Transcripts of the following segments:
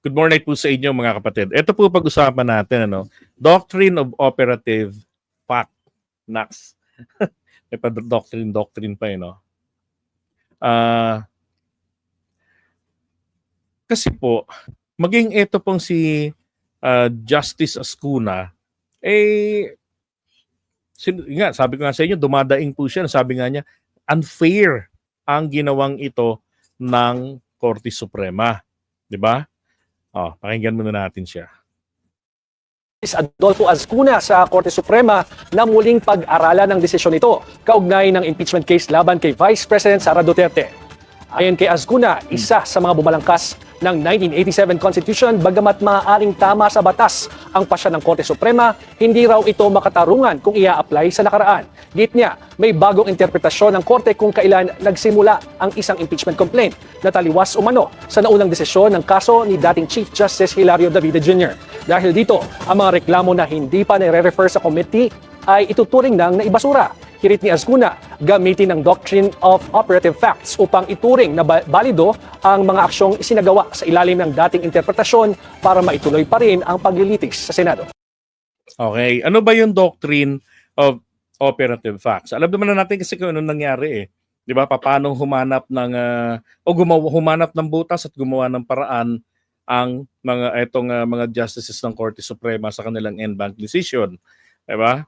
Good morning po sa inyo mga kapatid. Ito po pag-usapan natin ano, Doctrine of Operative Fact. Nax. May pa doctrine doctrine pa eh no. Ah kasi po maging ito pong si ah, Justice Ascuna eh sin- nga sabi ko nga sa inyo dumadaing po siya sabi nga niya unfair ang ginawang ito ng Korte Suprema, 'di ba? Oh, pakinggan muna natin siya. Justice Adolfo Azcuna sa Korte Suprema na muling pag-aralan ng desisyon nito kaugnay ng impeachment case laban kay Vice President Sara Duterte. Ayon kay Azcuna, isa sa mga bumalangkas ng 1987 Constitution bagamat maaaring tama sa batas ang pasya ng Korte Suprema, hindi raw ito makatarungan kung ia-apply sa nakaraan. Git niya, may bagong interpretasyon ng Korte kung kailan nagsimula ang isang impeachment complaint na taliwas umano sa naunang desisyon ng kaso ni dating Chief Justice Hilario Davide Jr. Dahil dito, ang mga reklamo na hindi pa nire-refer sa committee ay ituturing ng naibasura. Hirit ni Ascuna, gamitin ng Doctrine of Operative Facts upang ituring na ba- balido ang mga aksyong isinagawa sa ilalim ng dating interpretasyon para maituloy pa rin ang paglilitis sa Senado. Okay, ano ba yung doctrine of operative facts? Alam naman na natin kasi kung ano nangyari eh. 'Di ba? Paano humanap ng ah, o gumawa humanap ng butas at gumawa ng paraan ang mga etong ah, mga justices ng Korte Suprema sa kanilang en banc decision. 'Di ba?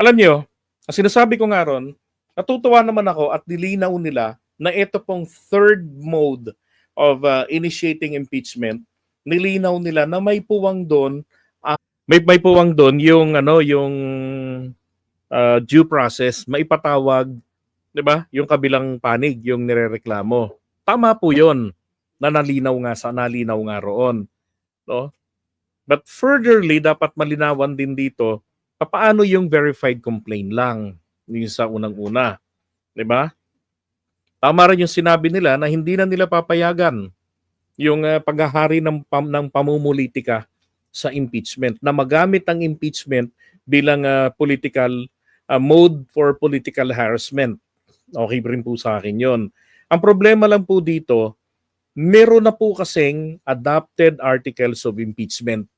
Alam niyo, ang sinasabi ko nga ron, natutuwa naman ako at nilinaw nila na ito pong third mode of ah, initiating impeachment, nilinaw nila na may puwang doon may may puwang doon yung ano yung uh, due process maipatawag 'di ba? Yung kabilang panig yung nirereklamo. Tama po yon na nalinaw nga sa nalinaw nga roon no? But furtherly dapat malinawan din dito paano yung verified complaint lang yung sa unang-una 'di ba tama rin yung sinabi nila na hindi na nila papayagan yung uh, paghahari ng pam, ng pamumulitika sa impeachment na magamit ang impeachment bilang ah, political ah, mode for political harassment. Okay rin po sa akin 'yon. Ang problema lang po dito, meron na po kasing adopted articles of impeachment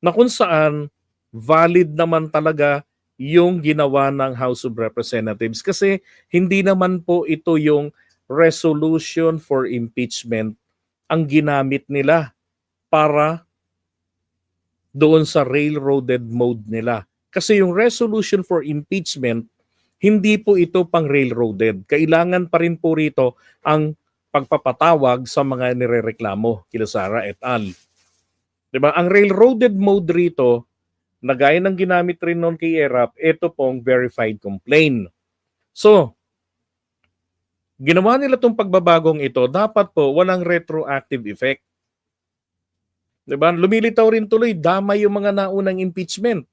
na kung saan valid naman talaga yung ginawa ng House of Representatives kasi hindi naman po ito yung resolution for impeachment ang ginamit nila para doon sa railroaded mode nila. Kasi yung resolution for impeachment, hindi po ito pang railroaded. Kailangan pa rin po rito ang pagpapatawag sa mga nirereklamo kila Sara et al. 'Di ba? Ang railroaded mode rito, na gaya ng ginamit rin noon kay ERAP, ito pong verified complaint. So, ginawa nila itong pagbabagong ito, dapat po walang retroactive effect. 'Di ba? Lumilitaw rin tuloy damay yung mga naunang impeachment.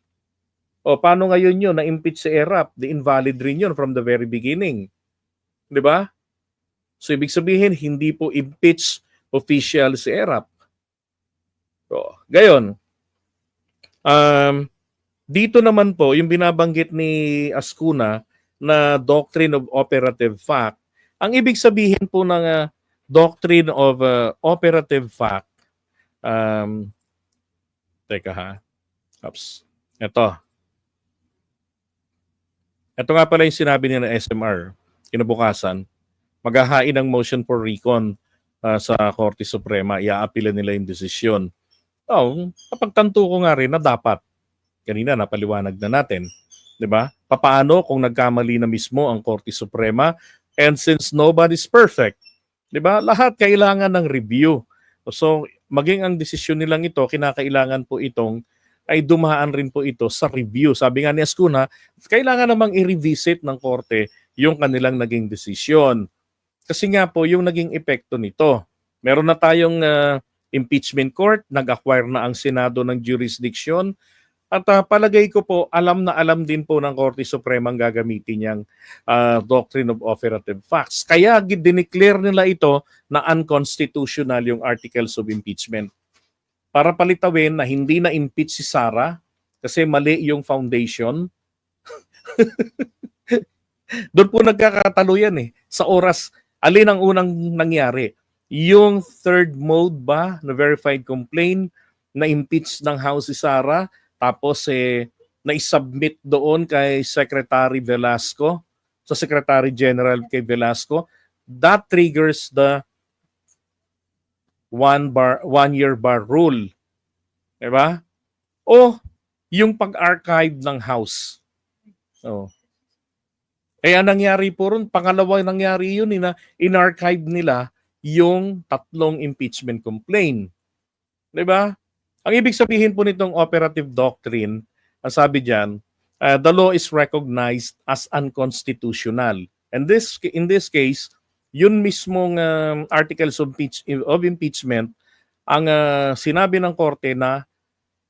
O paano ngayon 'yun na impeach si ERAP? The invalid rin 'yun from the very beginning. 'Di ba? So ibig sabihin hindi po impeach official si ERAP. So, gayon. Um, dito naman po yung binabanggit ni Ascuna na doctrine of operative fact. Ang ibig sabihin po ng ah, doctrine of ah, operative fact Um, teka ha. Oops. Ito. Ito nga pala yung sinabi ni na SMR kinabukasan. Maghahain ng motion for recon uh, sa Korte Suprema. Iaapila nila yung desisyon. Oh, kapagtanto ko nga rin na dapat. Kanina napaliwanag na natin. 'Di ba? Papaano kung nagkamali na mismo ang Korte Suprema and since nobody's perfect, 'di ba? Lahat kailangan ng review. So, maging ang desisyon nilang ito, kinakailangan po itong ay dumaan rin po ito sa review. Sabi nga ni Ascuna, kailangan namang i-revisit ng korte yung kanilang naging desisyon. Kasi nga po, yung naging epekto nito. Meron na tayong ah, impeachment court, nag-acquire na ang Senado ng jurisdiction, at ah, palagay ko po, alam na alam din po ng Korte Suprema ang gagamitin niyang ah, Doctrine of Operative Facts. Kaya dineclare nila ito na unconstitutional yung articles of impeachment. Para palitawin na hindi na impeach si Sara kasi mali yung foundation. Doon po nagkakatalo yan eh. Sa oras, alin ang unang nangyari? Yung third mode ba na verified complaint na impeach ng House si Sara tapos eh na-submit doon kay Secretary Velasco sa Secretary General kay Velasco that triggers the one bar one year bar rule. 'Di ba? O yung pag-archive ng house. Oh. Kaya nangyari po ron, pangalawa nangyari yun, eh, na in-archive nila yung tatlong impeachment complaint. 'Di ba? Ang ibig sabihin po nitong operative doctrine, ang sabi diyan, uh, the law is recognized as unconstitutional. And this in this case, yun mismong um, articles of, impeach- of impeachment ang uh, sinabi ng korte na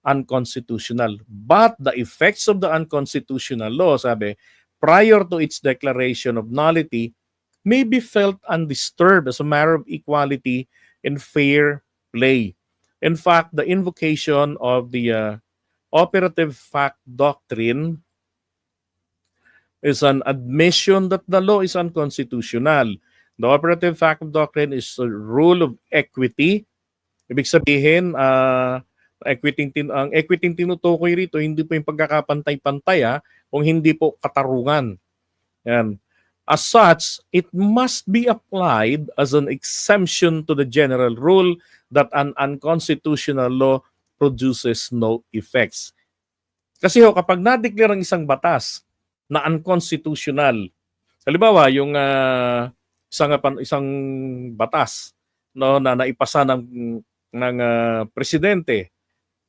unconstitutional. But the effects of the unconstitutional law, sabi, prior to its declaration of nullity, may be felt undisturbed as a matter of equality and fair play. In fact, the invocation of the uh, operative fact doctrine is an admission that the law is unconstitutional. The operative fact doctrine is a rule of equity. Ibig sabihin, uh, equity tin ang equity tinutukoy rito hindi po yung pagkakapantay-pantay ha, kung hindi po katarungan. Yan. As such, it must be applied as an exemption to the general rule that an unconstitutional law produces no effects. Kasi ho, kapag na-declare ang isang batas na unconstitutional, halimbawa yung uh, isang isang batas no na naipasa ng ng uh, presidente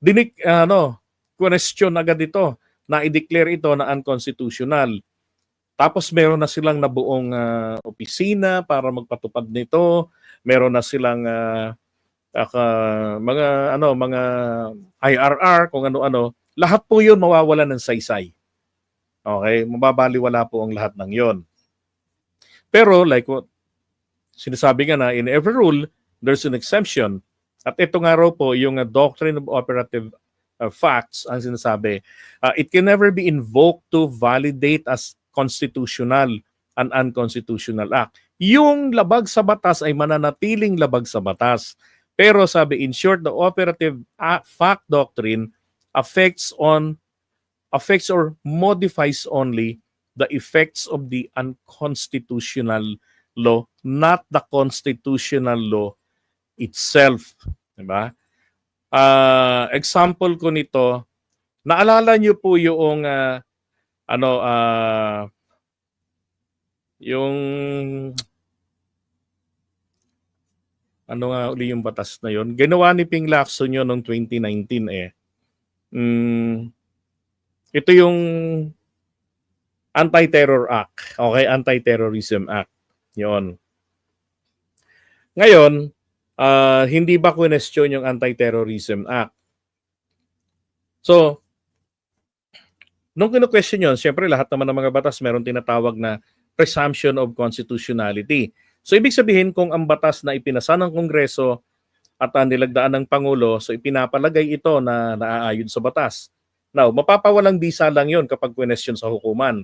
dinik ano question agad ito na i-declare ito na unconstitutional. Tapos meron na silang nabuong uh, opisina para magpatupad nito. Meron na silang uh, uh, mga ano mga IRR kung ano-ano. Lahat po 'yun mawawala ng saysay. Okay, mababaliwala po ang lahat ng 'yon. Pero like what sinasabi nga na in every rule there's an exemption. At ito nga raw po yung uh, doctrine of operative uh, facts ang sinasabi. Uh, it can never be invoked to validate as constitutional an unconstitutional act. Yung labag sa batas ay mananatiling labag sa batas. Pero sabi in short the operative fact doctrine affects on affects or modifies only the effects of the unconstitutional law, not the constitutional law itself. Diba? Uh, example ko nito, naalala niyo po yung uh, ano uh, yung ano nga uli yung batas na yon ginawa ni Ping Lacson yun noong 2019 eh. Mm, ito yung Anti-Terror Act okay? Anti-Terrorism Act yon ngayon uh, hindi ba question yung Anti-Terrorism Act? So, nung kino-question yun, syempre lahat naman ng mga batas meron tinatawag na presumption of constitutionality. So, ibig sabihin kung ang batas na ipinasa ng Kongreso at uh, nilagdaan ng Pangulo, so ipinapalagay ito na naaayon sa batas. Now, mapapawalang bisa lang yon kapag question sa hukuman.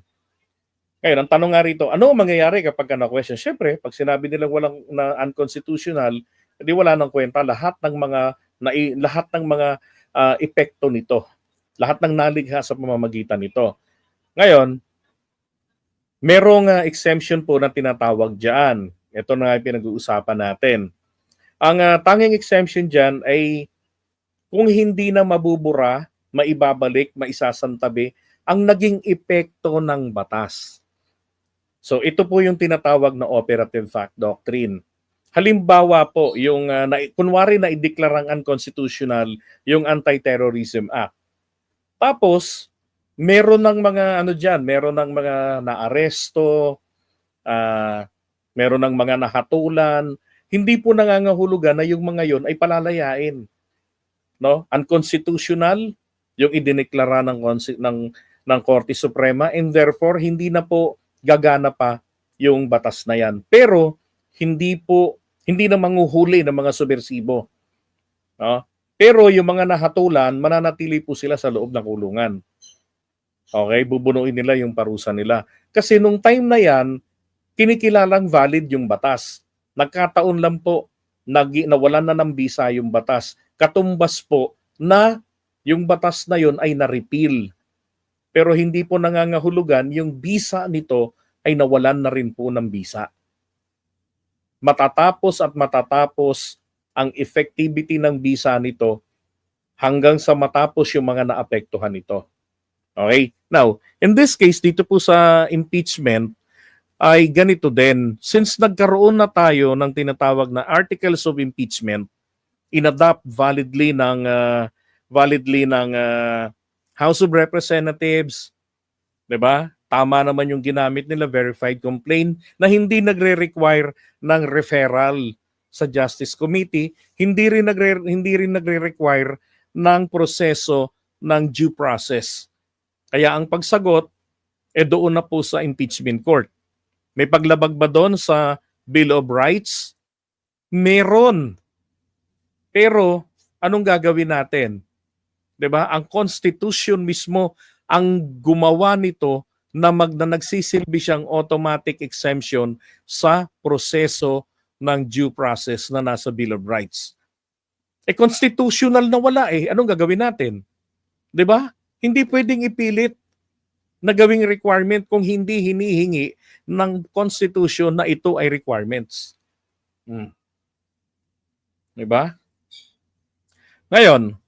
Ngayon, ang tanong nga rito, ano ang mangyayari kapag na-question? Siyempre, pag sinabi nilang walang na unconstitutional, hindi wala nang kwenta lahat ng mga na, lahat ng mga uh, epekto nito. Lahat ng naligha sa pamamagitan nito. Ngayon, merong uh, exemption po na tinatawag diyan. Ito na nga pinag-uusapan natin. Ang uh, tanging exemption diyan ay kung hindi na mabubura, maibabalik, maisasantabi ang naging epekto ng batas. So ito po yung tinatawag na operative fact doctrine. Halimbawa po, yung uh, na, kunwari na ideklarang unconstitutional yung Anti-Terrorism Act. Tapos, meron ng mga ano diyan, meron ng mga naaresto, uh, meron ng mga nahatulan, hindi po nangangahulugan na yung mga yon ay palalayain. No? Unconstitutional yung idineklara ng ng ng Korte Suprema and therefore hindi na po gagana pa yung batas na yan. Pero hindi po hindi na manguhuli ng mga subversibo. No? Pero yung mga nahatulan, mananatili po sila sa loob ng kulungan. Okay, bubunuin nila yung parusa nila. Kasi nung time na yan, kinikilalang valid yung batas. Nagkataon lang po nagi, nawalan na ng bisa yung batas. Katumbas po na yung batas na yon ay na-repeal. Pero hindi po nangangahulugan yung bisa nito ay nawalan na rin po ng bisa. Matatapos at matatapos ang effectivity ng bisa nito hanggang sa matapos yung mga naapektuhan nito. Okay? Now, in this case, dito po sa impeachment, ay ganito din. Since nagkaroon na tayo ng tinatawag na articles of impeachment, inadopt validly ng ah, validly ng ah, House of Representatives, 'di ba? Tama naman yung ginamit nila verified complaint na hindi nagre-require ng referral sa Justice Committee, hindi rin nagre hindi rin nagre-require ng proseso ng due process. Kaya ang pagsagot eh doon na po sa impeachment court. May paglabag ba doon sa Bill of Rights? Meron. Pero anong gagawin natin? 'Di ba? Ang Constitution mismo ang gumawa nito na mag na nagsisilbi siyang automatic exemption sa proseso ng due process na nasa Bill of Rights. Eh constitutional na wala eh. Anong gagawin natin? 'Di ba? Hindi pwedeng ipilit na gawing requirement kung hindi hinihingi ng constitution na ito ay requirements. Hmm. 'Di ba? Ngayon,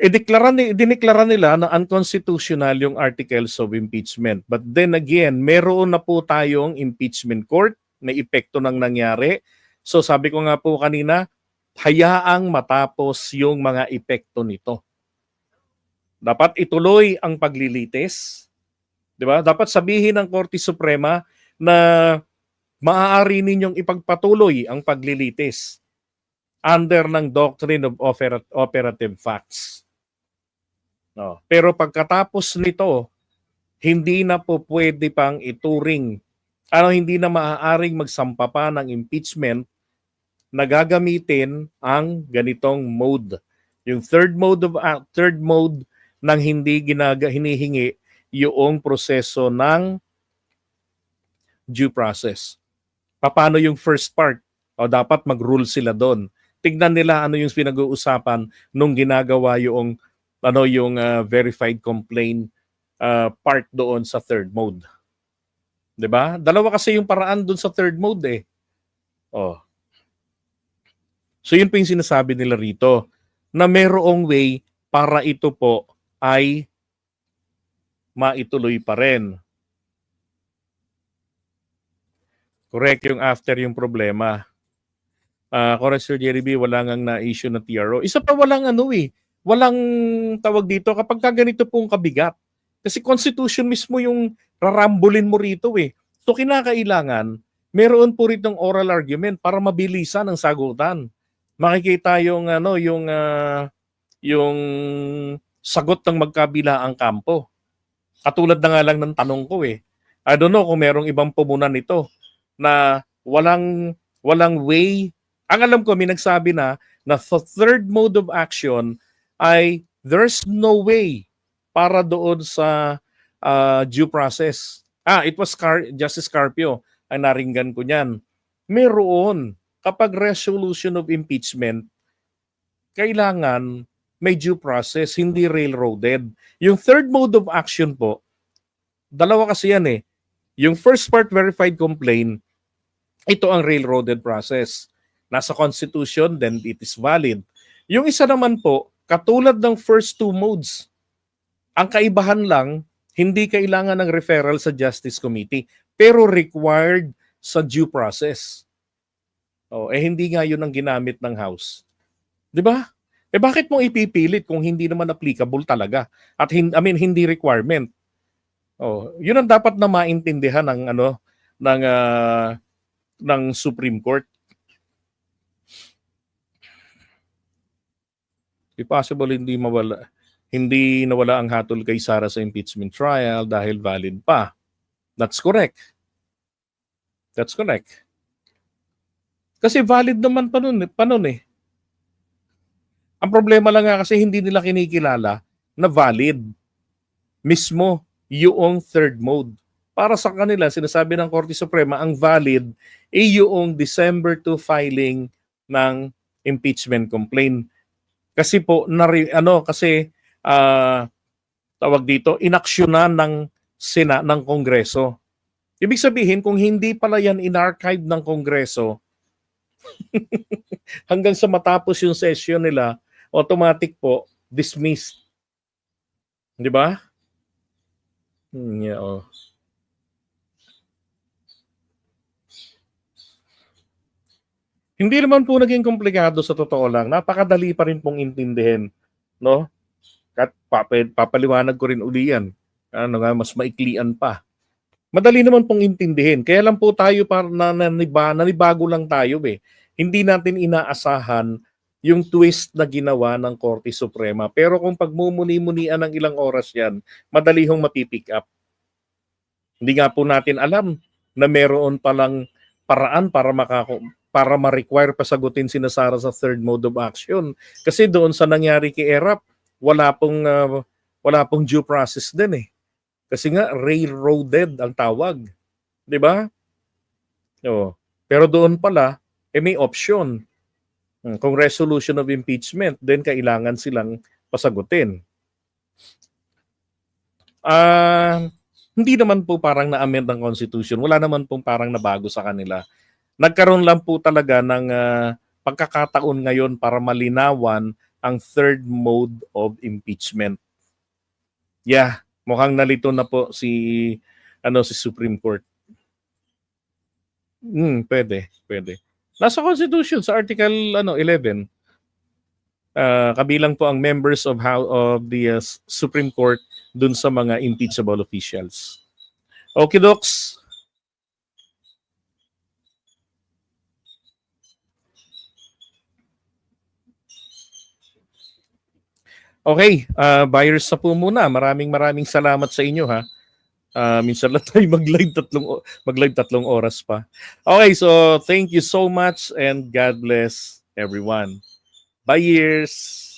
ideklara ni dineklara nila na unconstitutional yung articles of impeachment. But then again, meron na po tayong impeachment court, may epekto ng nangyari. So sabi ko nga po kanina, hayaang matapos yung mga epekto nito. Dapat ituloy ang paglilitis. 'Di ba? Dapat sabihin ng Korte Suprema na maaari ninyong ipagpatuloy ang paglilitis under ng doctrine of opera- operative facts. No. Pero pagkatapos nito, hindi na po pwede pang ituring ano hindi na maaaring magsampa pa ng impeachment na gagamitin ang ganitong mode. Yung third mode of uh, third mode ng hindi ginaga hinihingi yung proseso ng due process. Paano yung first part? O dapat mag-rule sila doon. Tignan nila ano yung pinag-uusapan nung ginagawa yung ano yung uh, verified complaint uh, part doon sa third mode. 'Di ba? Dalawa kasi yung paraan doon sa third mode eh. Oh. So yun po yung sinasabi nila rito na merong way para ito po ay maituloy pa rin. Correct yung after yung problema. Ah, correct Sir Jerry B, wala ngang na-issue na TRO. Isa pa walang ano eh, walang tawag dito kapag ka ganito pong kabigat. Kasi constitution mismo yung rarambulin mo rito eh. So kinakailangan, meron po ritong oral argument para mabilisan ang sagutan. Makikita yung ano, yung ah, yung sagot ng magkabila ang kampo. Katulad na nga lang ng tanong ko eh. I don't know kung merong ibang pumunan nito na walang walang way. Ang alam ko may nagsabi na na the third mode of action ay there's no way para doon sa uh, due process. Ah, it was Car- Justice Carpio ang naringgan ko niyan. Meron kapag resolution of impeachment kailangan may due process, hindi railroaded. Yung third mode of action po, dalawa kasi yan eh. Yung first part verified complaint, ito ang railroaded process. Nasa constitution, then it is valid. Yung isa naman po, katulad ng first two modes, ang kaibahan lang, hindi kailangan ng referral sa Justice Committee, pero required sa due process. Oh, eh hindi nga 'yun ang ginamit ng House. 'Di ba? Eh bakit mo ipipilit kung hindi naman applicable talaga at hin- I mean hindi requirement? Oh, 'yun ang dapat na maintindihan ng ano ng ah, ng Supreme Court. Possible hindi mawala hindi nawala ang hatol kay Sara sa impeachment trial dahil valid pa. That's correct. That's correct. Kasi valid naman pa nun, pa nun eh. Ang problema lang nga kasi hindi nila kinikilala na valid mismo yung third mode. Para sa kanila, sinasabi ng Korte Suprema, ang valid ay yung December 2 filing ng impeachment complaint. Kasi po, nari, ano, kasi ah, tawag dito, inaksyonan ng Sena, ng Kongreso. Ibig sabihin, kung hindi pala yan in-archive ng Kongreso, hanggang sa matapos yung session nila, automatic po, dismissed. Di ba? Hmm, yeah, oh. Hindi naman po naging komplikado sa totoo lang. Napakadali pa rin pong intindihin. No? At papa- papaliwanag ko rin uli yan. Ano nga, mas maiklian pa. Madali naman pong intindihin. Kaya lang po tayo para na, naniba, nanibago lang tayo eh. Hindi natin inaasahan yung twist na ginawa ng Korte Suprema. Pero kung pagmumuni-munian ng ilang oras yan, madali hong mapipick up. Hindi nga po natin alam na meron palang paraan para makako para ma-require pa sagutin si Sara sa third mode of action. Kasi doon sa nangyari kay Erap, wala pong uh, wala pong due process din eh. Kasi nga railroaded ang tawag. 'Di ba? Oo. Pero doon pala eh may option. Hmm, Kung resolution of impeachment, then kailangan silang pasagutin. Ah, hindi naman po parang na-amend ng Constitution. Wala naman pong parang nabago sa kanila. Nagkaroon lang po talaga ng ah, pagkakataon ngayon para malinawan ang third mode of impeachment. Yeah, mukhang nalito na po si ano si Supreme Court. Hmm, pwede, pwede. Nasa Constitution sa Article ano 11. Ah, kabilang po ang members of how of the ah, Supreme Court dun sa mga impeachable officials. Okay, docs. Okay, uh, buyers sa po muna. Maraming maraming salamat sa inyo ha. Ah, minsan lang tayo mag-live tatlong mag-live tatlong oras pa. Okay, so thank you so much and God bless everyone. Buyers.